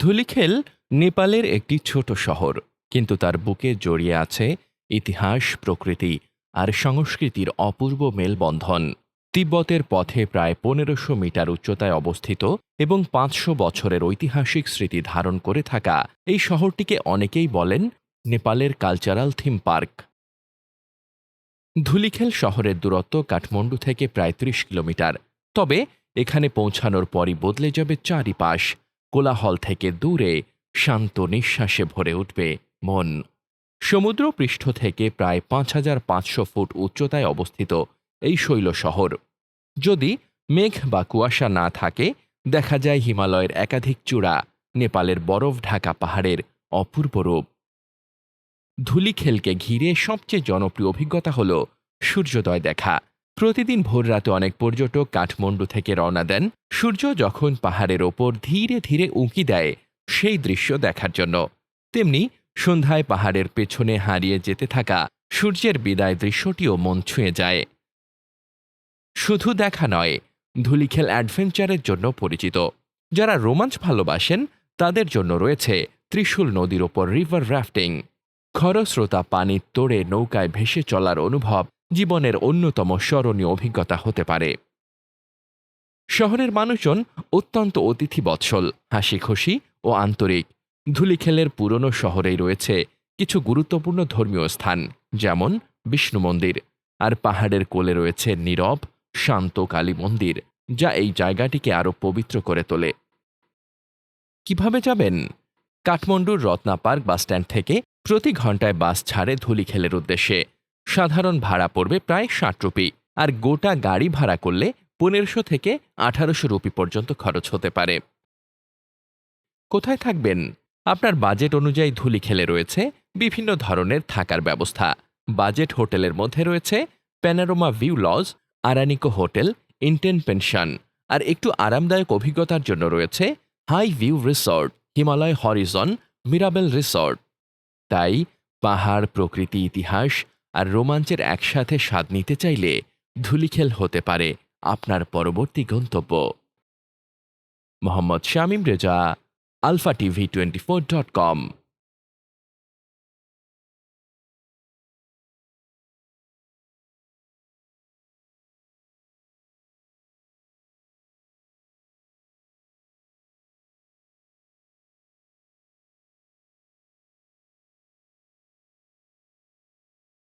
ধুলিখেল নেপালের একটি ছোট শহর, কিন্তু তার বুকে জড়িয়ে আছে ইতিহাস, প্রকৃতি আর সংস্কৃতির অপূর্ব মেলবন্ধন। তিব্বতের পথে প্রায় পনেরোশো মিটার উচ্চতায় অবস্থিত এবং পাঁচশো বছরের ঐতিহাসিক স্মৃতি ধারণ করে থাকা এই শহরটিকে অনেকেই বলেন নেপালের কালচারাল থিম পার্ক। ধুলিখেল শহরের দূরত্ব কাঠমান্ডু থেকে প্রায় ত্রিশ কিলোমিটার, তবে এখানে পৌঁছানোর পরই বদলে যাবে চারিপাশ। কোলাহল থেকে দূরে, শান্ত নিঃশ্বাসে ভরে উঠবে মন। সমুদ্র পৃষ্ঠ থেকে প্রায় পাঁচ হাজার পাঁচশো ফুট উচ্চতায় অবস্থিত এই শৈল শহর। যদি মেঘ বা কুয়াশা না থাকে, দেখা যায় হিমালয়ের একাধিক চূড়া, নেপালের বরফ ঢাকা পাহাড়ের অপূর্ব রূপ। ধুলিখেলকে ঘিরে সবচেয়ে জনপ্রিয় অভিজ্ঞতা হল সূর্যোদয় দেখা। প্রতিদিন ভোররাতে অনেক পর্যটক কাঠমান্ডু থেকে রওনা দেন। সূর্য যখন পাহাড়ের ওপর ধীরে ধীরে উঁকি দেয়, সেই দৃশ্য দেখার জন্য। তেমনি সন্ধ্যায় পাহাড়ের পেছনে হারিয়ে যেতে থাকা সূর্যের বিদায় দৃশ্যটিও মন ছুঁয়ে যায়। শুধু দেখা নয়, ধুলিখেল অ্যাডভেঞ্চারের জন্য পরিচিত। যারা রোমাঞ্চ ভালোবাসেন, তাদের জন্য রয়েছে ত্রিশূল নদীর ওপর রিভার রাফটিং। খরস্রোতা পানির তোড়ে নৌকায় ভেসে চলার অনুভব জীবনের অন্যতম স্মরণীয় অভিজ্ঞতা হতে পারে। শহরের মানুষজন অত্যন্ত অতিথি বৎসল হাসি খুশি ও আন্তরিক। ধুলিখেলের পুরনো শহরেই রয়েছে কিছু গুরুত্বপূর্ণ ধর্মীয় স্থান, যেমন বিষ্ণু মন্দির। আর পাহাড়ের কোলে রয়েছে নীরব, শান্ত কালী মন্দির, যা এই জায়গাটিকে আরও পবিত্র করে তোলে। কীভাবে যাবেন? কাঠমান্ডুর রত্না পার্ক বাসস্ট্যান্ড থেকে প্রতি ঘন্টায় বাস ছাড়ে ধুলিখেলের উদ্দেশ্যে। সাধারণ ভাড়া পড়বে প্রায় ষাট রুপি, আর গোটা গাড়ি ভাড়া করলে পনেরোশো থেকে আঠারোশো রুপি পর্যন্ত খরচ হতে পারে। কোথায় থাকবেন? আপনার বাজেট অনুযায়ী ধুলিখেলে রয়েছে বিভিন্ন ধরনের থাকার ব্যবস্থা। বাজেট হোটেলের মধ্যে রয়েছে panorama view lodge, Araniko hotel, intent pension, আর একটু আরামদায়ক অভিজ্ঞতার জন্য রয়েছে high view resort, Himalaya horizon, Mirabel resort. তাই পাহাড়, প্রকৃতি, ইতিহাস আর রোমাঞ্চের একসাথে স্বাদ নিতে চাইলে ধুলিখেল হতে পারে আপনার পরবর্তী গন্তব্য। Mohammad Shamim Reza, alpha TV twenty four dot com.